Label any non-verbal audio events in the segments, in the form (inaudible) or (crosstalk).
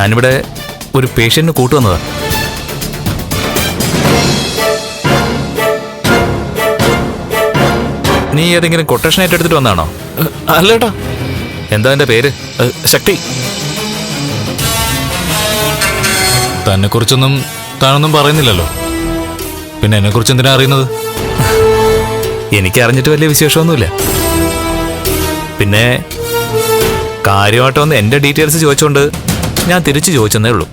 ഞാനിവിടെ ഒരു പേഷ്യന്റിന് കൂട്ടുവന്നതാ നീ ഏതെങ്കിലും കൊട്ടേഷൻ ഏറ്റെടുത്തിട്ട് വന്നാണോ അല്ലേട്ടാ. എന്താ എന്റെ പേര്? ശക്തി. തന്നെ കുറിച്ചൊന്നും താനൊന്നും പറയുന്നില്ലല്ലോ. പിന്നെ എന്നെ കുറിച്ച് എന്തിനാ അറിയുന്നത്? എനിക്ക് അറിഞ്ഞിട്ട് വലിയ വിശേഷമൊന്നുമില്ല. പിന്നെ കാര്യമായിട്ട് വന്ന് എന്റെ ഡീറ്റെയിൽസ് ചോദിച്ചുകൊണ്ട് ഞാൻ തിരിച്ചു ചോദിച്ചെന്നേ ഉള്ളൂ.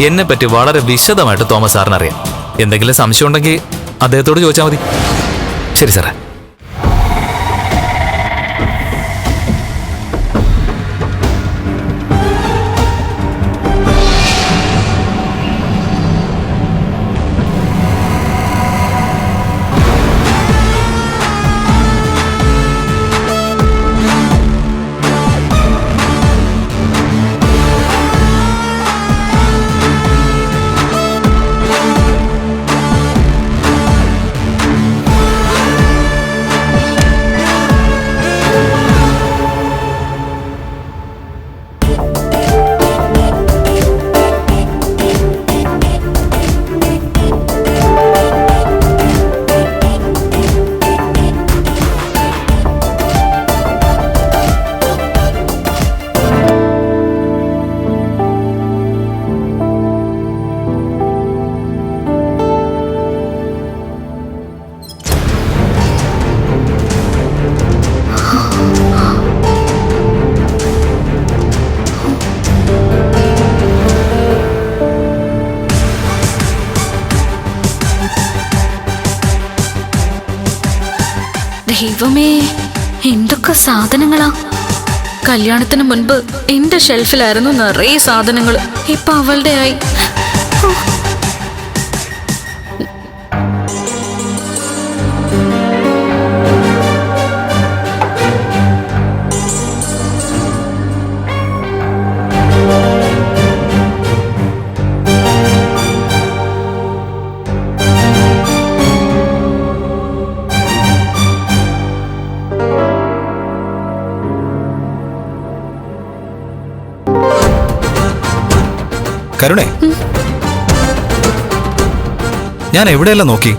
എന്നെ പറ്റി വളരെ വിശദമായിട്ട് തോമസ് സാറിനറിയാം. എന്തെങ്കിലും സംശയം ഉണ്ടെങ്കിൽ അദ്ദേഹത്തോട് ചോദിച്ചാൽ മതി. ശരി സാറേ. സാധനങ്ങളാ? കല്യാണത്തിന് മുൻപ് എന്റെ ഷെൽഫിലായിരുന്നു നിറയെ സാധനങ്ങൾ ഇപ്പൊ അവളുടെ ആയി കരുണേ. ഞാൻ എവിടെയല്ല നോക്കി?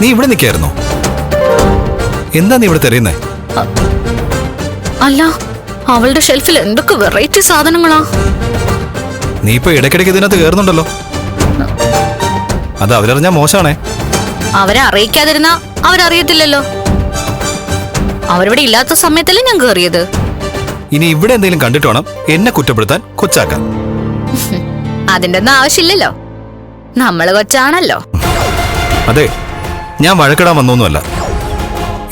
നീ ഇവിടെ നിൽക്കായിരുന്നോ? എന്താ നീ ഇവിടെ തെരയുന്നേ അല്ല അവളുടെ ഷെൽഫിൽ എന്തൊക്കെ വെറൈറ്റി സാധനങ്ങളാ? നീ ഇപ്പൊ ഇടയ്ക്കിടയ്ക്ക് ഇതിനകത്ത് കയറുന്നുണ്ടല്ലോ അത് അവരറിഞ്ഞാ മോശാണേ. അവരെ അറിയിക്കാതിരുന്ന അവരറിയത്തില്ലല്ലോ. അവരിവിടെ ഇല്ലാത്ത സമയത്തല്ലേ ഞാൻ കയറിയത് ഇനി ഇവിടെ എന്തെങ്കിലും കണ്ടിട്ട് വേണം എന്നെ കുറ്റപ്പെടുത്താൻ കൊച്ചാക്കാൻ. അതിന്റെ ഒന്നും ആവശ്യമില്ലല്ലോ. നമ്മൾ കൊച്ചാണല്ലോ. അതെ ഞാൻ വഴക്കിടാൻ വന്നൊന്നുമല്ല.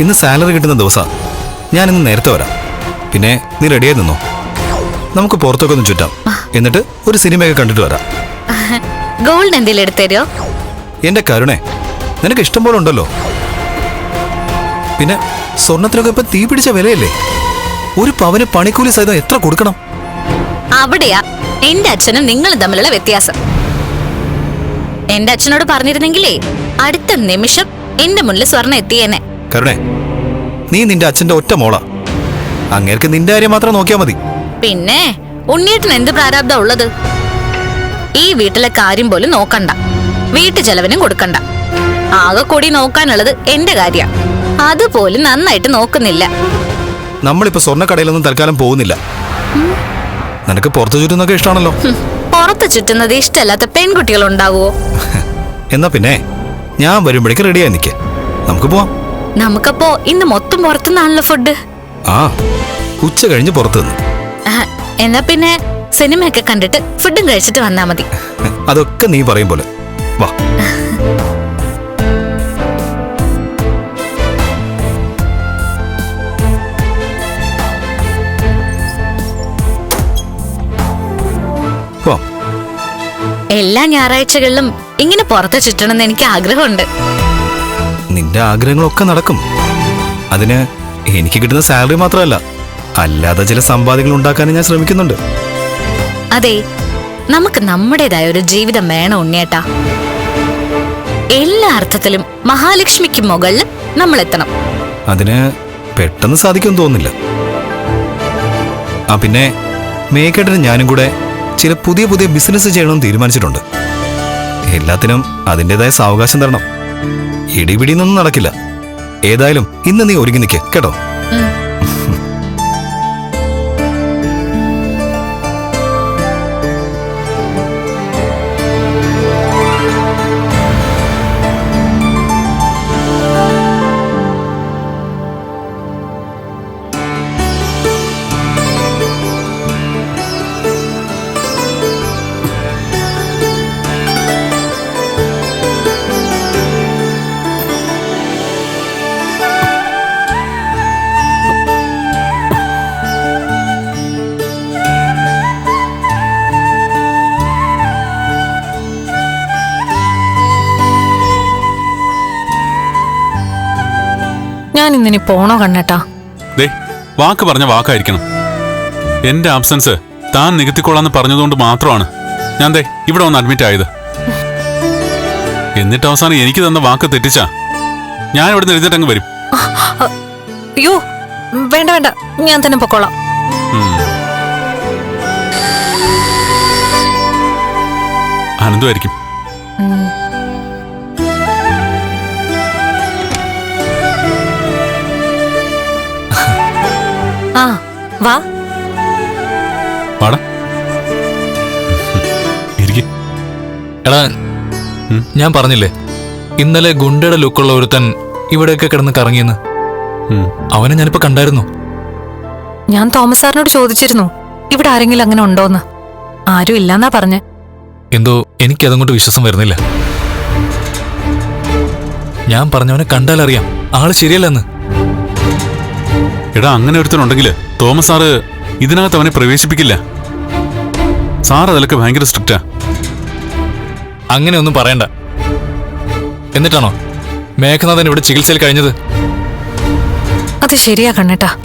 ഇന്ന് സാലറി കിട്ടുന്ന ദിവസം. ഞാൻ ഇന്ന് നേരത്തെ വരാം. പിന്നെ നീ റെഡിയായി നിന്നോ? നമുക്ക് പുറത്തൊക്കെ ഒന്ന് ചുറ്റാം. എന്നിട്ട് ഒരു സിനിമയൊക്കെ കണ്ടിട്ട് വരാം. ഗോൾഡ് എന്തെങ്കിലും എടുത്തരോ എന്റെ കരുണേ നിനക്ക് ഇഷ്ടം പോലെ ഉണ്ടല്ലോ. പിന്നെ സ്വർണത്തിനൊക്കെ ഇപ്പൊ തീ പിടിച്ച വിലയല്ലേ? ഒരു പവന് പണിക്കൂലി സഹിതം എത്ര കൊടുക്കണം? അവിടെയാ. എന്റെ അച്ഛനും നിങ്ങളും തമ്മിലുള്ള വ്യത്യാസം. എന്റെ അച്ഛനോട് പറഞ്ഞിരുന്നെങ്കിലേ അടുത്ത നിമിഷം എന്റെ മുന്നിൽ സ്വർണ എത്തിയേനെ. കരുണേ നീ നിന്റെ അച്ഛന്റെ ഒറ്റ മോളാ. അങ്ങേർക്ക് നിന്റെ കാര്യം മാത്രം നോക്കിയാ മതി. പിന്നെ ഉണ്ണിയേട്ടന് എന്ത് പ്രാരാബ്ദ ഉള്ളത്? ഈ വീട്ടിലെ കാര്യം പോലും നോക്കണ്ട. വീട്ടു ചെലവിനും കൊടുക്കണ്ട. ആകെ കൂടി നോക്കാനുള്ളത് എന്റെ കാര്യ. അതുപോലും നന്നായിട്ട് നോക്കുന്നില്ല. നമ്മളിപ്പോ സ്വർണക്കടയിലൊന്നും തൽക്കാലം പോകുന്നില്ല. നിനക്ക് പുറത്തു ചുറ്റുന്നൊക്കെ ഇഷ്ടമാണല്ലോ പുറത്തു ചുറ്റുന്നത് ഇഷ്ടമല്ലാത്ത പെൺകുട്ടികൾ ഉണ്ടാവുമോ (laughs) എന്നാ പിന്നെ ഞാൻ വരുമ്പോഴേക്ക് റെഡിയായി നിൽക്കേ നമുക്ക് പോവാം. നമുക്കപ്പോ ഇന്ന് മൊത്തം പുറത്തുനിന്നാണല്ലോ ഫുഡ് ആ ഉച്ച കഴിഞ്ഞ് പുറത്തു നിന്ന് എന്നാ പിന്നെ സിനിമയൊക്കെ കണ്ടിട്ട് ഫുഡും കഴിച്ചിട്ട് വന്നാ മതി. അതൊക്കെ നീ പറയും പോലെ. വാ. (laughs) എല്ലാ ഞായറാഴ്ചകളിലും ഇങ്ങനെ പുറത്ത് ചുറ്റണമെന്ന് എനിക്ക് ആഗ്രഹമുണ്ട്. നിന്റെ ആഗ്രഹങ്ങളൊക്കെ നടക്കും. അതിന് എനിക്ക് കിട്ടുന്ന സാലറി മാത്രമല്ല അല്ലാതെ ചില സമ്പാദ്യങ്ങൾ ഉണ്ടാക്കാനും ഞാൻ ശ്രമിക്കുന്നുണ്ട്. അതെ നമുക്ക് നമ്മുടേതായ ഒരു ജീവിതം വേണം ഉണ്ണിയേട്ടാ. എല്ലാ അർത്ഥത്തിലും മഹാലക്ഷ്മിക്ക് മുകളിൽ നമ്മൾ എത്തണം അതിന് പെട്ടെന്ന് സാധിക്കും തോന്നുന്നില്ല. ആ പിന്നെ മേക്കേട്ടന് ഞാനും കൂടെ ചില പുതിയ പുതിയ ബിസിനസ് ചെയ്യണമെന്ന് തീരുമാനിച്ചിട്ടുണ്ട്. എല്ലാത്തിനും അതിന്റെതായ സാവകാശം തരണം. ഇടിപിടിയൊന്നും നടക്കില്ല. ഏതായാലും ഇന്ന് നീ ഒരുങ്ങി നിൽക്കുക കേട്ടോ? ഇന്നിനി പോണോ കണ്ണേട്ടാ? ദേ വാക്ക് പറഞ്ഞ വാക്കായിരിക്കണം. എന്റെ ആബ്സൻസ് താൻ നികത്തിക്കൊള്ളാന്ന് പറഞ്ഞതുകൊണ്ട് മാത്രമാണ്. ഞാൻ ദേ ഇവിടെ ഒന്ന് അഡ്മിറ്റ് ആയത്. എന്നിട്ട് അവസാനം എനിക്ക് തന്ന വാക്ക് തെറ്റിച്ചാ? ഞാൻ ഇവിടെ നിന്ന് എഴുതിട്ടങ്ങ് വരും. അയ്യോ വേണ്ട വേണ്ട. ഞാൻ തന്നെ പൊക്കോളാം. അനന്തുമായിരിക്കും ആ വാ. വാടാ. ഇരിക്കും. എടാ ഞാൻ പറഞ്ഞില്ലേ ഇന്നലെ ഗുണ്ടയുടെ ലുക്കുള്ള ഒരുത്തൻ ഇവിടെയൊക്കെ കിടന്ന് കറങ്ങിയെന്ന്. അവനെ ഞാനിപ്പോ കണ്ടായിരുന്നു. ഞാൻ തോമസ് സാറിനോട് ചോദിച്ചിരുന്നു ഇവിടെ ആരെങ്കിലും അങ്ങനെ ഉണ്ടോന്ന്. ആരും ഇല്ലെന്നാ പറഞ്ഞ്. എന്തോ എനിക്കതങ്ങോട്ട് വിശ്വാസം വരുന്നില്ല. ഞാൻ പറഞ്ഞവനെ കണ്ടാലറിയാം. ആൾ ശരിയല്ലെന്ന്. എടാ അങ്ങനെ ഒരുത്തനുണ്ടെങ്കിൽ തോമസ് സാറ് ഇതിനകത്ത് അവനെ പ്രവേശിപ്പിക്കില്ല. സാർ അതിലൊക്കെ ഭയങ്കര സ്ട്രിക്റ്റാ. അങ്ങനെ ഒന്നും പറയണ്ട. എന്നിട്ടാണോ? മേഘനാഥൻ ഇവിടെ ചികിത്സയിൽ കഴിഞ്ഞത്? അത് ശരിയാ കണ്ണേട്ടാ.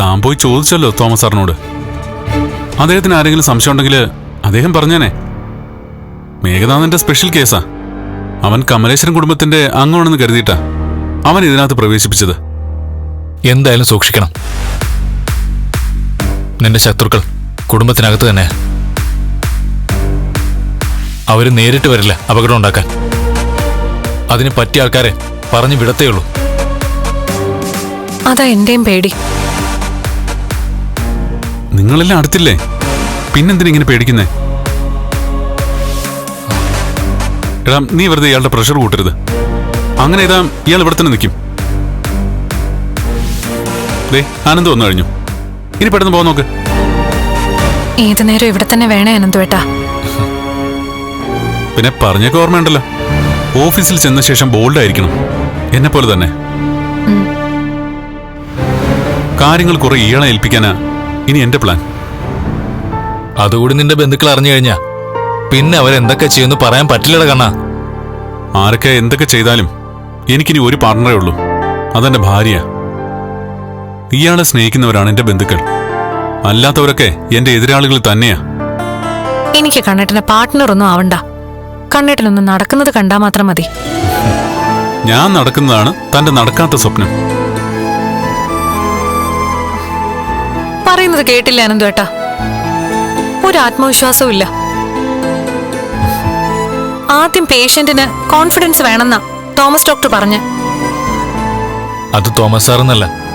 താൻ പോയി ചോദിച്ചല്ലോ തോമസ് സാറിനോട്. അദ്ദേഹത്തിന് ആരെങ്കിലും സംശയം ഉണ്ടെങ്കിൽ അദ്ദേഹം പറഞ്ഞേനെ. മേഘനാഥന്റെ സ്പെഷ്യൽ കേസാ അവൻ കമലേശ്വരൻ കുടുംബത്തിന്റെ അംഗമാണെന്ന് കരുതിയിട്ടാ അവൻ ഇതിനകത്ത് പ്രവേശിപ്പിച്ചത്. എന്തായാലും സൂക്ഷിക്കണം. നിന്റെ ശത്രുക്കൾ കുടുംബത്തിനകത്ത് തന്നെ. അവർ നേരിട്ട് വരില്ല അപകടം ഉണ്ടാക്കാൻ. അതിന് പറ്റിയ ആൾക്കാരെ പറഞ്ഞു വിടത്തേ ഉള്ളൂ. അതാ എന്റെയും പേടി. നിങ്ങളെല്ലാം അടുത്തില്ലേ? പിന്നെന്തിനെ ഇങ്ങനെ പേടിക്കുന്നേ? എടാ നീ വെറുതെ ഇയാളുടെ പ്രഷർ കൂട്ടരുത്. അങ്ങനെ ഇതാ ഇയാൾ ഇവിടെ തന്നെ നിൽക്കും ദേ ആനന്ദ് വന്നു കഴിഞ്ഞു. ഇനി പെട്ടെന്ന് പോകാൻ നോക്ക്. ഏത് നേരം ഇവിടെ തന്നെ വേണേ അനന്തുവേട്ടാ പിന്നെ പറഞ്ഞൊക്കെ ഓർമ്മയുണ്ടല്ലോ. ഓഫീസിൽ ചെന്ന ശേഷം ബോൾഡ് ആയിരിക്കണം. എന്നെ പോലെ തന്നെ കാര്യങ്ങൾ കുറെ ഈളെ ഏൽപ്പിക്കാനാ ഇനി എന്റെ പ്ലാൻ അതുകൂടി നിന്റെ ബന്ധുക്കൾ അറിഞ്ഞു കഴിഞ്ഞാ. പിന്നെ അവരെന്തൊക്കെ ചെയ്യുമെന്ന് പറയാൻ പറ്റില്ലട കണ്ണാ. ആരൊക്കെ എന്തൊക്കെ ചെയ്താലും എനിക്കിനി ഒരു പാർട്ണറേ ഉള്ളൂ. അതെന്റെ ഭാര്യ ഇയാളെ സ്നേഹിക്കുന്നവരാണ് എന്റെ ബന്ധുക്കൾ. അല്ലാത്തവരൊക്കെ എന്റെ എതിരാളികൾ തന്നെയാ. എനിക്ക് കണ്ണേട്ടന്റെ പാർട്ട്ണർ ഒന്നും ആവണ്ട. കണ്ണേട്ടനൊന്ന് നടക്കുന്നത് കണ്ടാ മാത്രം മതി. ഞാൻ നടക്കുന്നതാണ് തന്റെ നടക്കാത്ത സ്വപ്നം. പറയുന്നത് കേട്ടില്ല അനന്തുവേട്ടാ ഒരു ആത്മവിശ്വാസവും ഇല്ല. ആദ്യം പേഷ്യന്റിന് കോൺഫിഡൻസ് വേണമെന്നാ തോമസ് ഡോക്ടർ പറഞ്ഞു. അത് തോമസ് സാർ എന്നല്ല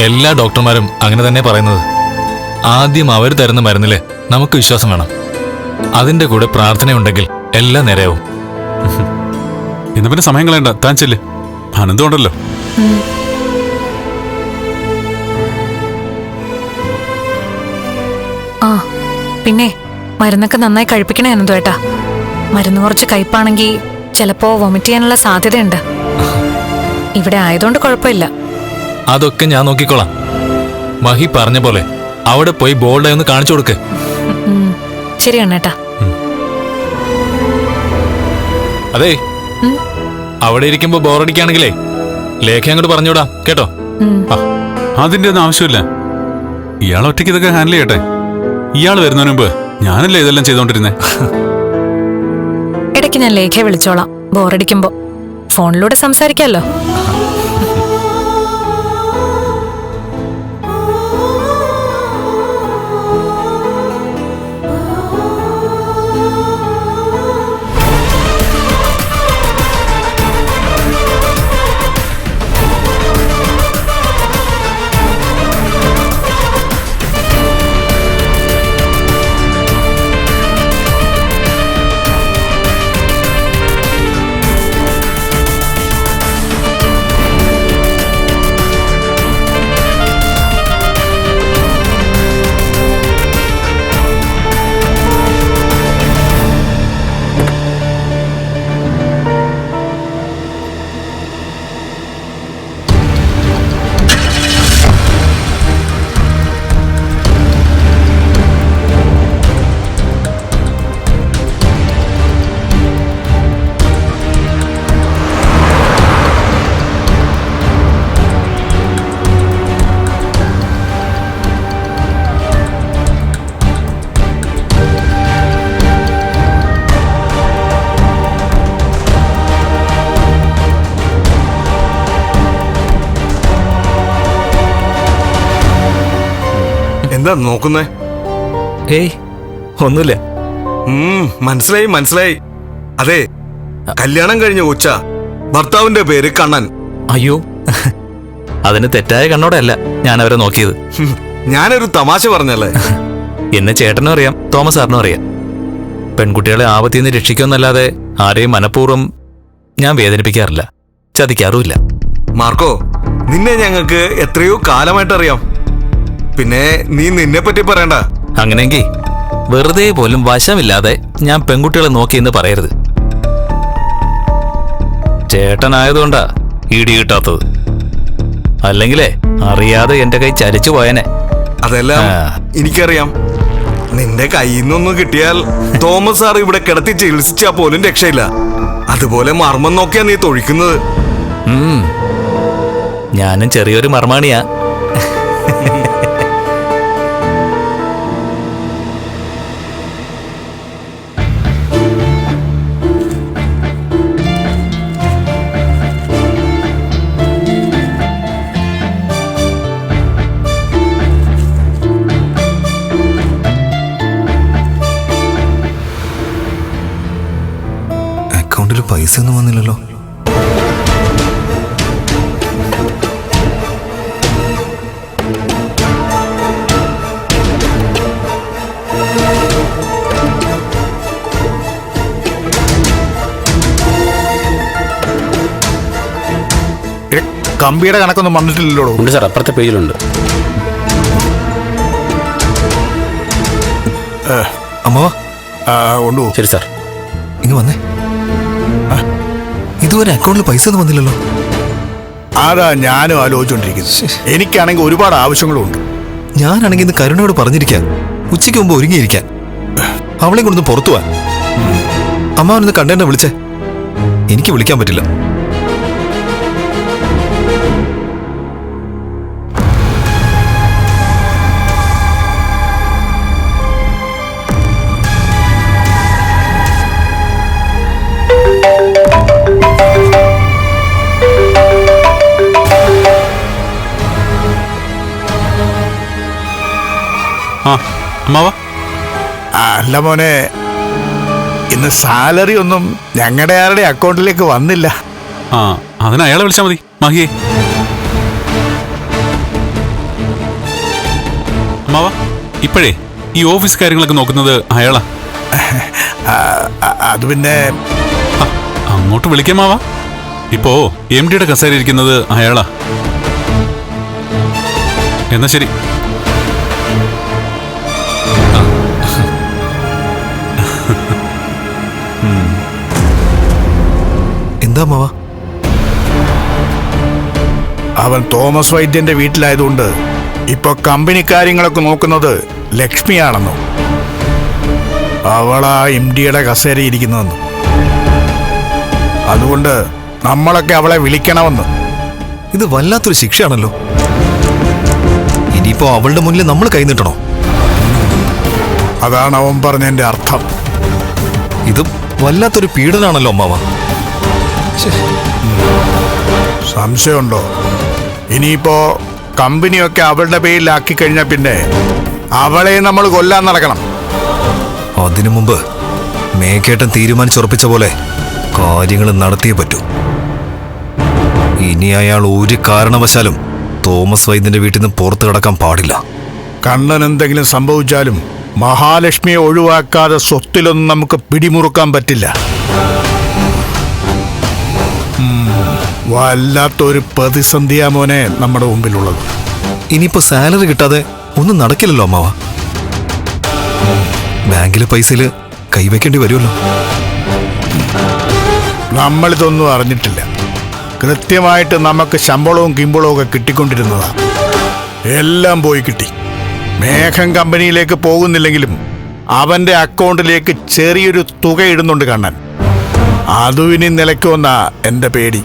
എല്ലാ ഡോക്ടർമാരും അങ്ങനെ തന്നെ പറയുന്നത്. ആദ്യം അവർ തരുന്ന മരുന്നിൽ നമുക്ക് വിശ്വാസം വേണം. അതിന്റെ കൂടെ പ്രാർത്ഥനയുണ്ടെങ്കിൽ എല്ലാം നേരെയാവും. എന്നാ പിന്നെ സമയം കളയണ്ട. താൻ ചെല്ല്. അനന്തമുണ്ടല്ലോ ആ പിന്നെ മരുന്നൊക്കെ നന്നായി കഴിപ്പിക്കണേ അനന്തുവേട്ടാ മരുന്ന് കുറച്ച് കയ്പാണെങ്കിൽ ചിലപ്പോ വൊമിറ്റ് ചെയ്യാനുള്ള സാധ്യതയുണ്ട്. ഇവിടെ ആയതുകൊണ്ട് കുഴപ്പമില്ല. അതൊക്കെ ഞാൻ നോക്കിക്കോളാം. മഹി പറഞ്ഞ പോലെ അവിടെ പോയി ബോൾഡായി ഒന്ന് കാണിച്ചു കൊടുക്ക്. ശരി അണ്ണേട്ടാ. അതെ. അവിടെ ഇരിക്കുമ്പോ ബോറടിക്കാണെങ്കിലേ ലേഖ അങ്ങോട്ട് പറഞ്ഞുവിടാം കേട്ടോ? ആ, അതിന്റെ ഒന്നും ആവശ്യമില്ല. ഇയാൾ ഒറ്റയ്ക്ക് ഇതൊക്കെ ഹാൻഡിൽ ചെയ്യട്ടെ? ഇയാൾ വരുന്നതിന് മുമ്പ് ഞാനല്ലേ ഇതെല്ലാം ചെയ്തോണ്ടിരുന്നേ? ഇടയ്ക്ക് ഞാൻ ലേഖയെ വിളിച്ചോളാം. ബോറടിക്കുമ്പോ ഫോണിലൂടെ സംസാരിക്കാമല്ലോ. എന്താ നോക്കുന്നേ? ഏയ് ഒന്നുമില്ല. മനസ്സിലായി മനസ്സിലായി. അതെ കല്യാണം കഴിഞ്ഞ ഉച്ച ഭർത്താവിന്റെ പേര് കണ്ണൻ. അയ്യോ അതിന് തെറ്റായ കണ്ണോടെയല്ല ഞാൻ അവരെ നോക്കിയത്. ഞാനൊരു തമാശ പറഞ്ഞല്ലേ? എന്നെ ചേട്ടനും അറിയാം തോമസ് സാറിനും അറിയാം. പെൺകുട്ടികളെ ആപത്തിൽ നിന്ന് രക്ഷിക്കുമെന്നല്ലാതെ ആരെയും മനഃപൂർവം ഞാൻ വേദനിപ്പിക്കാറില്ല ചതിക്കാറുമില്ല. മാർക്കോ നിന്നെ ഞങ്ങൾക്ക് എത്രയോ കാലമായിട്ട് അറിയാം പിന്നെ നീ നിന്നെ പറ്റി പറയണ്ട. അങ്ങനെയെങ്കിൽ വെറുതെ പോലും വശമില്ലാതെ ഞാൻ പെൺകുട്ടികളെ നോക്കിയെന്ന് പറയരുത്. ചേട്ടനായതുകൊണ്ടാ ഇടി കിട്ടാത്തത്. അല്ലെങ്കിലേ അറിയാതെ എന്റെ കൈ ചരിച്ചു പോയനെ. അതെല്ലാം എനിക്കറിയാം. നിന്റെ കയ്യിൽ നിന്നൊന്നും കിട്ടിയാൽ തോമസ് സാർ ഇവിടെ കിടത്തി ചികിത്സിച്ചാ പോലും രക്ഷയില്ല. അതുപോലെ മർമ്മം നോക്കിയാ നീ തൊഴിക്കുന്നത്. ഞാനും ചെറിയൊരു മർമാണിയാ. അക്കൗണ്ടിൽ പൈസ ഒന്നും വന്നില്ലല്ലോ കമ്പിയുടെ കണക്കൊന്നും വന്നിട്ടില്ലല്ലോ ഉണ്ട് സാർ അപ്പുറത്തെ പേജിലുണ്ട്. അമ്മവാ ഉണ്ടോ ശരി സാർ. ഇങ്ങ് വന്നേ. ഇതുവരെ അക്കൗണ്ടിൽ പൈസ ഒന്നും വന്നില്ലല്ലോ. അതാ ഞാനും ആലോചിച്ചോണ്ടിരിക്കുന്നത്? എനിക്കാണെങ്കിൽ ഒരുപാട് ആവശ്യങ്ങളുണ്ട്. ഞാനാണെങ്കിൽ ഇന്ന് കരുണയോട് പറഞ്ഞിരിക്കാൻ ഉച്ചയ്ക്ക് മുമ്പ് ഒരുങ്ങിയിരിക്കാൻ. അവളെ കൊണ്ടൊന്ന് പുറത്തു പോവാൻ അമ്മാവനൊന്ന് കണ്ടെന്നെ വിളിച്ചേ. എനിക്ക് വിളിക്കാൻ പറ്റില്ല. അമ്മാവാ? അല്ല മോനെ. ഇന്ന് സാലറി ഒന്നും ഞങ്ങളുടെ ആരുടെ അക്കൗണ്ടിലേക്ക് വന്നില്ല. ആ അതിന് അയാളെ വിളിച്ചാൽ മതി മഹിയെ. അമ്മാവാ ഇപ്പോഴേ ഈ ഓഫീസ് കാര്യങ്ങളൊക്കെ നോക്കുന്നത് അയാളാ. അത് പിന്നെ അങ്ങോട്ട് അങ്ങോട്ട് വിളിക്കാമാവാ ഇപ്പോ എം ഡിയുടെ കസേര ഇരിക്കുന്നത് അയാളാ. എന്നാ ശരി. എന്താ അവൻ തോമസ് വൈദ്യന്റെ വീട്ടിലായതുകൊണ്ട് ഇപ്പൊ കമ്പനി കാര്യങ്ങളൊക്കെ നോക്കുന്നത് ലക്ഷ്മിയാണെന്നോ അവളാ എം ഡിയുടെ കസേര ഇരിക്കുന്നതെന്ന് അതുകൊണ്ട് നമ്മളൊക്കെ അവളെ വിളിക്കണമെന്ന്. ഇത് വല്ലാത്തൊരു ശിക്ഷയാണല്ലോ. ഇനിയിപ്പോ അവളുടെ മുന്നിൽ നമ്മൾ കൈനീട്ടണോ അതാണ് അവൻ പറഞ്ഞതിന്റെ അർത്ഥം. ഇത് വല്ലാത്തൊരു പീഡനാണല്ലോ അമ്മാവ സംശയമുണ്ടോ? ഇനിയിപ്പോ കമ്പനിയൊക്കെ അവളുടെ പേരിലാക്കി കഴിഞ്ഞ പിന്നെ അവളെ നമ്മൾ കൊല്ലാൻ നടക്കണം. അതിനു മുമ്പ് മേക്കേട്ടൻ തീരുമാനിച്ചുറപ്പിച്ച പോലെ കാര്യങ്ങൾ നടത്തിയേ പറ്റൂ. ഇനി അയാൾ ഒരു കാരണവശാലും തോമസ് വൈദ്യന്റെ വീട്ടിൽ നിന്ന് പുറത്തു കിടക്കാൻ പാടില്ല. കണ്ണൻ എന്തെങ്കിലും സംഭവിച്ചാലും മഹാലക്ഷ്മിയെ ഒഴിവാക്കാതെ സ്വത്തിലൊന്നും നമുക്ക് പിടിമുറുക്കാൻ പറ്റില്ല. വല്ലാത്തൊരു പ്രതിസന്ധിയാ മോനെ നമ്മുടെ മുമ്പിലുള്ളത്. ഇനിയിപ്പോ സാലറി കിട്ടാതെ ഒന്നും നടക്കില്ലല്ലോ അമ്മാവ. ബാങ്കിലെ പൈസയിൽ കൈവയ്ക്കേണ്ടി വരുമല്ലോ. നമ്മളിതൊന്നും അറിഞ്ഞിട്ടില്ല. കൃത്യമായിട്ട് നമുക്ക് ശമ്പളവും കിമ്പളവും ഒക്കെ കിട്ടിക്കൊണ്ടിരുന്നതാ. എല്ലാം പോയി കിട്ടി. മേഘം കമ്പനിയിലേക്ക് പോകുന്നില്ലെങ്കിലും അവന്റെ അക്കൗണ്ടിലേക്ക് ചെറിയൊരു തുക ഇടുന്നുണ്ട് കണ്ണൻ. അതും ഇനി നിലയ്ക്കുമെന്നാ എന്റെ പേടി.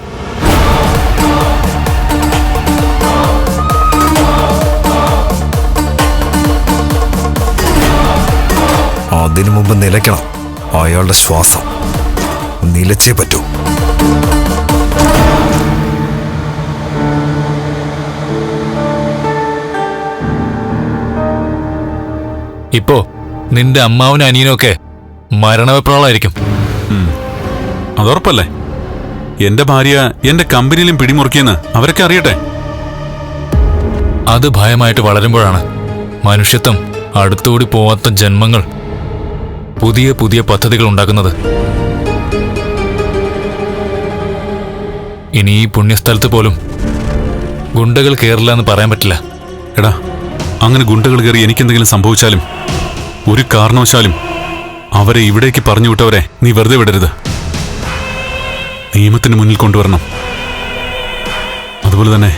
അതിനു മുമ്പ് നിലയ്ക്കണം. അയാളുടെ ശ്വാസം നിലച്ചേ പറ്റൂ. ഇപ്പോ നിന്റെ അമ്മാവനും അനിയനൊക്കെ മരണവിപ്രാളായിരിക്കും. അതുറപ്പല്ലേ എന്റെ ഭാര്യ എന്റെ കമ്പനിയിലും പിടിമുറുക്കിയെന്ന് അവരൊക്കെ അറിയട്ടെ? അത് ഭയമായിട്ട് വളരുമ്പോഴാണ് മനുഷ്യത്വം അടുത്തുകൂടി പോവാത്ത ജന്മങ്ങൾ പുതിയ പുതിയ പദ്ധതികൾ ഉണ്ടാക്കുന്നത്. ഇനി ഈ പുണ്യസ്ഥലത്ത് പോലും ഗുണ്ടകൾ കയറില്ല എന്ന് പറയാൻ പറ്റില്ല. എടാ അങ്ങനെ ഗുണ്ടകൾ കയറി എനിക്കെന്തെങ്കിലും സംഭവിച്ചാലും ഒരു കാരണവശാലും അവരെ ഇവിടേക്ക് പറഞ്ഞു വിട്ടവരെ നീ വെറുതെ വിടരുത്. നിയമത്തിന് മുന്നിൽ കൊണ്ടുവരണം. അതുപോലെ തന്നെ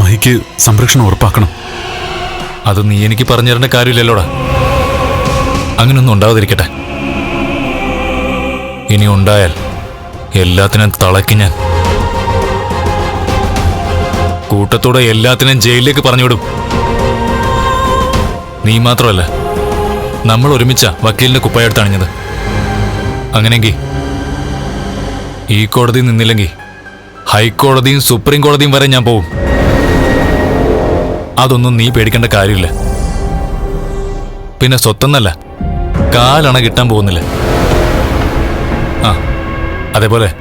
മഹിക്ക് സംരക്ഷണം ഉറപ്പാക്കണം. അത് നീ എനിക്ക് പറഞ്ഞു തരേണ്ട കാര്യമില്ലല്ലോടാ. അങ്ങനൊന്നും ഉണ്ടാവാതിരിക്കട്ടെ. ഇനി ഉണ്ടായാൽ എല്ലാത്തിനും തളയ്ക്ക് ഞാൻ. കൂട്ടത്തോടെ എല്ലാത്തിനും ജയിലിലേക്ക് പറഞ്ഞുവിടും. നീ മാത്രമല്ല നമ്മൾ ഒരുമിച്ച വക്കീലിന്റെ കുപ്പായെടുത്ത് അണിഞ്ഞത്. അങ്ങനെങ്കിൽ ഈ കോടതി നിന്നില്ലെങ്കിൽ ഹൈക്കോടതിയും സുപ്രീം കോടതിയും വരെ ഞാൻ പോവും. അതൊന്നും നീ പേടിക്കേണ്ട കാര്യമില്ല. പിന്നെ സ്വത്തെന്നല്ല കാലണ കിട്ടാൻ പോകുന്നില്ല. ആ അതേപോലെ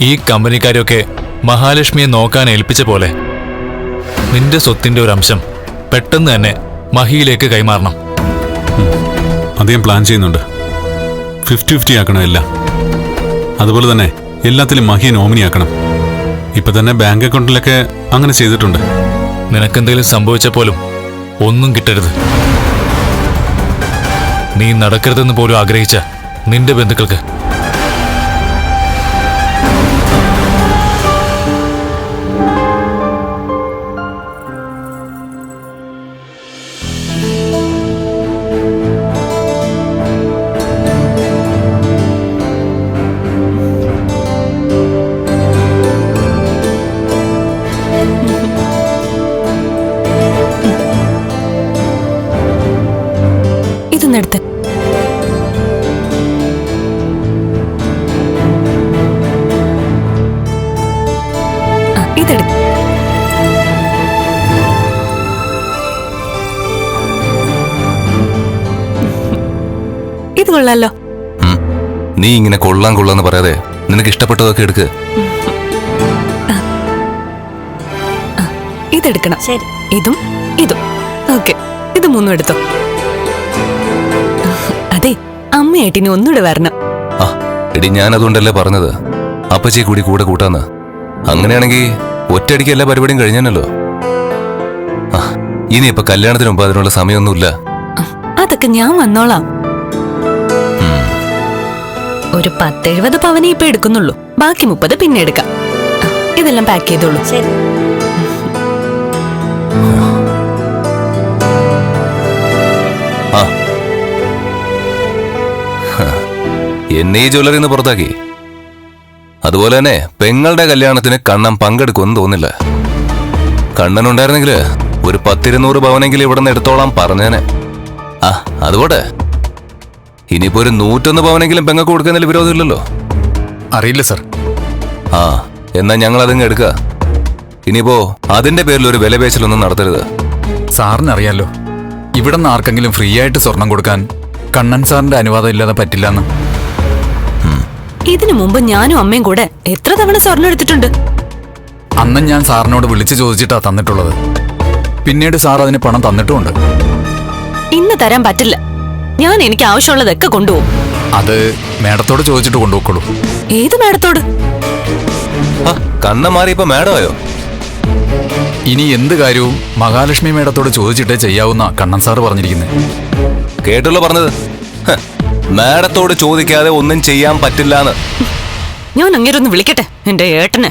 ഈ കമ്പനിക്കാരെയൊക്കെ മഹാലക്ഷ്മിയെ നോക്കാൻ ഏൽപ്പിച്ച പോലെ നിന്റെ സ്വത്തിന്റെ ഒരു അംശം പെട്ടെന്ന് തന്നെ മഹിയിലേക്ക് കൈമാറണം. അത് ഞാൻ പ്ലാൻ ചെയ്യുന്നുണ്ട്. ഫിഫ്റ്റി ഫിഫ്റ്റി ആക്കണം എല്ലാം. അതുപോലെ തന്നെ എല്ലാത്തിലും മഹിയെ നോമിനി ആക്കണം. ഇപ്പൊ തന്നെ ബാങ്ക് അക്കൗണ്ടിലൊക്കെ അങ്ങനെ ചെയ്തിട്ടുണ്ട്. നിനക്കെന്തെങ്കിലും സംഭവിച്ച പോലും ഒന്നും കിട്ടരുത്. നീ നടക്കരുതെന്ന് പോലും ആഗ്രഹിച്ച നിന്റെ ബന്ധുക്കൾക്ക് കൊള്ളാലോ. നീ ഇങ്ങനെ കൊള്ളാൻ കൊള്ളാന്ന് പറയാതെ നിനക്ക് ഇഷ്ടപ്പെട്ടതൊക്കെ എടുക്ക്. ഇതെടുക്കണം. ശരി. ഇതും ഇതും. ഓക്കെ ഇത് മൂന്നും എടുത്തോ. അതെ അമ്മയായിട്ട് ഇനി ഒന്നുകൂടെ വരണം. ആ എടി ഞാൻ അതുകൊണ്ടല്ലേ പറഞ്ഞത്. അപ്പച്ചേ കൂടി കൂടെ കൂട്ടാന്ന്. അങ്ങനെയാണെങ്കിൽ ഒറ്റയടിക്ക് എല്ലാ പരിപാടിയും കഴിഞ്ഞാനല്ലോ. ഇനിയിപ്പോ ഇനിയിപ്പൊ കല്യാണത്തിന് മുമ്പ് അതിനുള്ള സമയമൊന്നുമില്ല അതൊക്കെ ഞാൻ വന്നോളാം. ഒരു പത്തെഴുപത് പവനെ ഇപ്പൊ എടുക്കുന്നുള്ളൂ. ബാക്കി മുപ്പത് പിന്നെ എടുക്കാം. ഇതെല്ലാം പാക്ക് ചെയ്തോളൂ. ശരി. ആ. ഹ, എന്നെ ഈ ജ്വല്ലറി നിന്ന് പുറത്താക്കി. അതുപോലെ തന്നെ പെങ്ങളുടെ കല്യാണത്തിന് കണ്ണൻ പങ്കെടുക്കുമെന്ന് തോന്നില്ല കണ്ണൻ ഉണ്ടായിരുന്നെങ്കിൽ ഒരു പത്തിരുന്നൂറ് പവനെങ്കിലും ഇവിടെ നിന്ന് എടുത്തോളാം പറഞ്ഞേനെ. ആ അതുപോട്ടെ. ഇനിയിപ്പോ ഒരു നൂറ്റൊന്ന് പവനെങ്കിലും പെങ്ങൾക്ക് കൊടുക്കുന്നതിൽ വിരോധമില്ലല്ലോ. അറിയില്ല സർ. ആ എന്നാ ഞങ്ങൾ അതങ്ങ് എടുക്കുക ഇനിയിപ്പോ അതിന്റെ പേരിൽ ഒരു വിലപേശലൊന്നും നടത്തരുത്. സാറിന് അറിയാലോ ഇവിടെ നിന്ന് ആർക്കെങ്കിലും ഫ്രീ ആയിട്ട് സ്വർണം കൊടുക്കാൻ കണ്ണൻ സാറിന്റെ അനുവാദം ഇല്ലാതെ പറ്റില്ലെന്ന്. ഇതിനു മുമ്പ് ഞാനും അമ്മയും കൂടെ എത്ര തവണ സ്വർണം എടുത്തിട്ടുണ്ട്? അന്ന് ഞാൻ സാറിനോട് വിളിച്ചു ചോദിച്ചിട്ടാ തന്നിട്ടുള്ളത്. പിന്നീട് സാർ അതിന് പണം തന്നിട്ടുമുണ്ട്. ഇന്ന് തരാൻ പറ്റില്ല. ഞാൻ എനിക്ക് ആവശ്യമുള്ളതൊക്കെ കൊണ്ടുപോകും. അത് മേഡത്തോട് ചോദിച്ചിട്ട് കൊണ്ടുപോക്കുള്ളൂ ഏത് മേടത്തോട് കണ്ണ മാറി മാറിയപ്പോ മാഡമായോ? ഇനി എന്ത് കാര്യവും മഹാലക്ഷ്മി മേഡത്തോട് ചോദിച്ചിട്ടേ ചെയ്യാവുന്ന കണ്ണൻ സാറ് പറഞ്ഞിരിക്കുന്നത് കേട്ടുള്ള പറഞ്ഞത്. മേഡത്തോട് മാഡത്തോട് ചോദിക്കാതെ ഒന്നും ചെയ്യാൻ പറ്റില്ലാന്ന്. ഞാൻ അങ്ങനെ അങ്ങേരൊന്ന് വിളിക്കട്ടെ എന്റെ ഏട്ടന്.